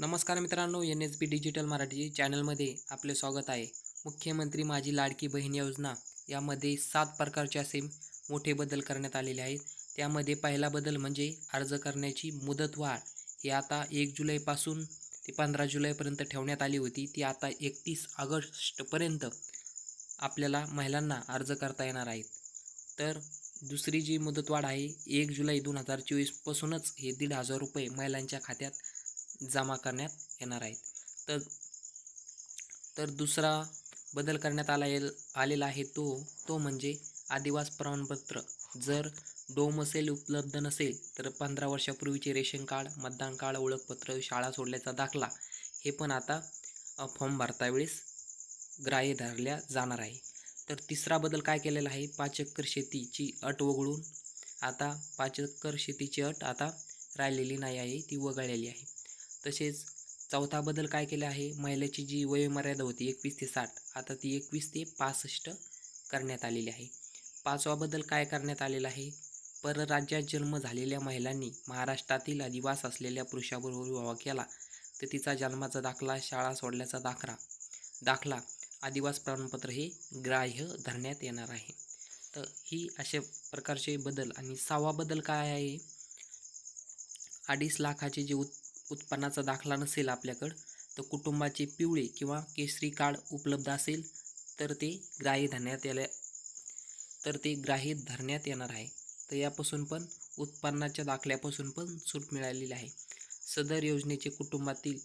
नमस्कार मित्रांनो N S B digital Marathi चॅनलमध्ये आपले स्वागत आहे. मुख्यमंत्री माझी लाडकी बहीण योजना यामध्ये सात प्रकारचे असे मोठे बदल करण्यात आलेले आहेत. त्यामध्ये पहिला बदल म्हणजे अर्ज करण्याची मुदतवाढ ही आता एक जुलैपासून ते पंधरा जुलैपर्यंत ठेवण्यात आली होती. ती आता एकतीस ऑगस्टपर्यंत आपल्याला महिलांना अर्ज करता येणार आहेत. तर दुसरी जी मुदतवाढ आहे एक जुलै दोन हजार चोवीसपासूनच हे दीड हजार रुपये महिलांच्या खात्यात जमा करण्यात येणार आहेत. तर तर दुसरा बदल करण्यात आला आलेला आहे तो तो म्हणजे आदिवास प्रमाणपत्र. जर डोमसेल उपलब्ध नसेल तर पंधरा वर्षापूर्वीचे रेशन कार्ड मतदान कार्ड ओळखपत्र शाळा सोडल्याचा दाखला हे पण आता फॉर्म भरतावेळेस ग्राह्य धरल्या जाणार आहे. तर तिसरा बदल काय केलेला आहे? पाच एकर शेतीची अट वगळून आता पाच एकर शेतीची अट आता राहिलेली नाही आहे ती वगळलेली आहे. तसेच चौथा बदल काय केला आहे? महिलेची जी वयोमर्यादा होती एकवीस ते साठ आता ती एकवीस ते पासष्ट करण्यात आलेली आहे. पाचवा बदल काय करण्यात आलेला आहे? परराज्यात जन्म झालेल्या महिलांनी महाराष्ट्रातील अधिवास असलेल्या पुरुषाबरोबर विवाह केला तर तिचा जन्माचा दाखला शाळा सोडल्याचा दाखला दाखला आदिवास प्रमाणपत्र हे ग्राह्य धरण्यात येणार आहे. तर ही अशा प्रकारचे बदल आणि सहावा बदल काय आहे? अडीच लाखाचे जे उत् उत्पन्नाचा दाखला नसेल आपल्याकडं तर कुटुंबाचे पिवळे किंवा केसरी कार्ड उपलब्ध असेल तर ते ग्राह्य धरण्यात याला तर ते ग्राह्य धरण्यात येणार आहे. तर यापासून पण उत्पन्नाच्या दाखल्यापासून पण सूट मिळालेली आहे. सदर योजनेचे कुटुंबातील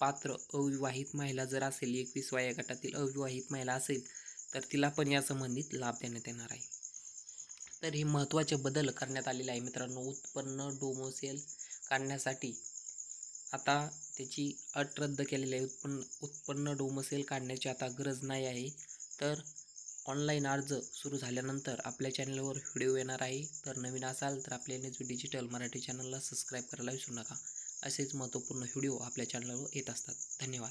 पात्र अविवाहित महिला जर असेल एकवीस वया गटातील अविवाहित महिला असेल तर तिला पण या संबंधित लाभ देण्यात येणार आहे. तर हे महत्त्वाचे बदल करण्यात आलेले आहे मित्रांनो. उत्पन्न डोमोसेल काढण्यासाठी आता त्याची अट रद्द केलेली आहे. उत्पन्न उत्पन्न डोमसेल काढण्याची आता गरज नाही आहे. तर ऑनलाईन अर्ज सुरू झाल्यानंतर आपल्या चॅनलवर व्हिडिओ येणार आहे. तर नवीन असाल तर आपल्या N S B digital Marathi चॅनलला सबस्क्राईब करायला विसरू नका. असेच महत्त्वपूर्ण व्हिडिओ आपल्या चॅनलवर येत असतात. धन्यवाद.